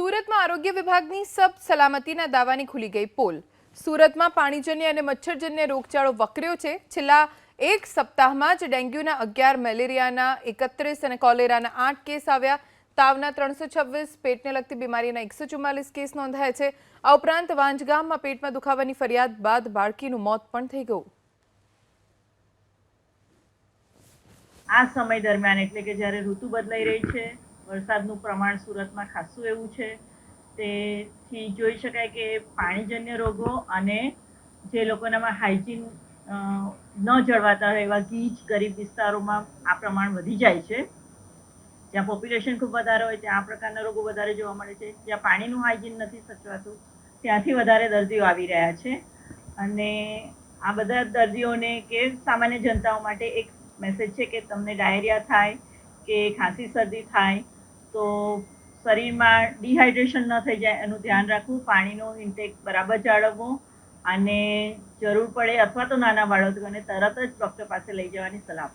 સુરતમાં આરોગ્ય વિભાગની સબ સલામતીના દાવાની ખુલી ગઈ પોલ. સુરતમાં પાણીજન્ય અને મચ્છરજન્ય રોગચાળો વકર્યો છે. છેલ્લા એક સપ્તાહમાં જ ડેન્ગ્યુના અગિયાર, મેલેરિયાના એકત્રીસ અને કોલેરાના આઠ કેસ આવ્યા. તાવના ત્રણસો છવ્વીસ, પેટને લગતી બીમારીના એકસો ચુમ્માલીસ કેસ નોંધાયા છે. આ ઉપરાંત વાંજગામમાં પેટમાં દુખાવાની ફરિયાદ બાદ બાળકીનું મોત પણ થઈ ગયું. આ સમય દરમિયાન એટલે કે જ્યારે ઋતુ બદલાઈ રહી છે વરસાદનું પ્રમાણ સુરતમાં ખાસું એવું છે. તેથી જોઈ શકાય કે પાણીજન્ય રોગો અને જે લોકોનામાં હાઇજીન ન જળવાતા હોય એવા ગીચ, ગરીબ વિસ્તારોમાં આ પ્રમાણ વધી જાય છે. જ્યાં પોપ્યુલેશન ખૂબ વધારે હોય ત્યાં આ પ્રકારના રોગો વધારે જોવા મળે છે. જ્યાં પાણીનું હાઇજીન નથી સચવાતું, ત્યાંથી વધારે દર્દીઓ આવી રહ્યા છે. અને આ બધા દર્દીઓને કે સામાન્ય જનતાઓ માટે એક મેસેજ છે કે તમને ડાયરિયા થાય, કે ખાંસી શરદી થાય તો શરીરમાં ડિહાઇડ્રેશન ન થઈ જાય એનું ધ્યાન રાખવું, પાણીનો ઇન્ટેક બરાબર જાળવવો અને જરૂર પડે અથવા તો નાના બાળકોને તરત જ ડૉક્ટર પાસે લઈ જવાની સલાહ.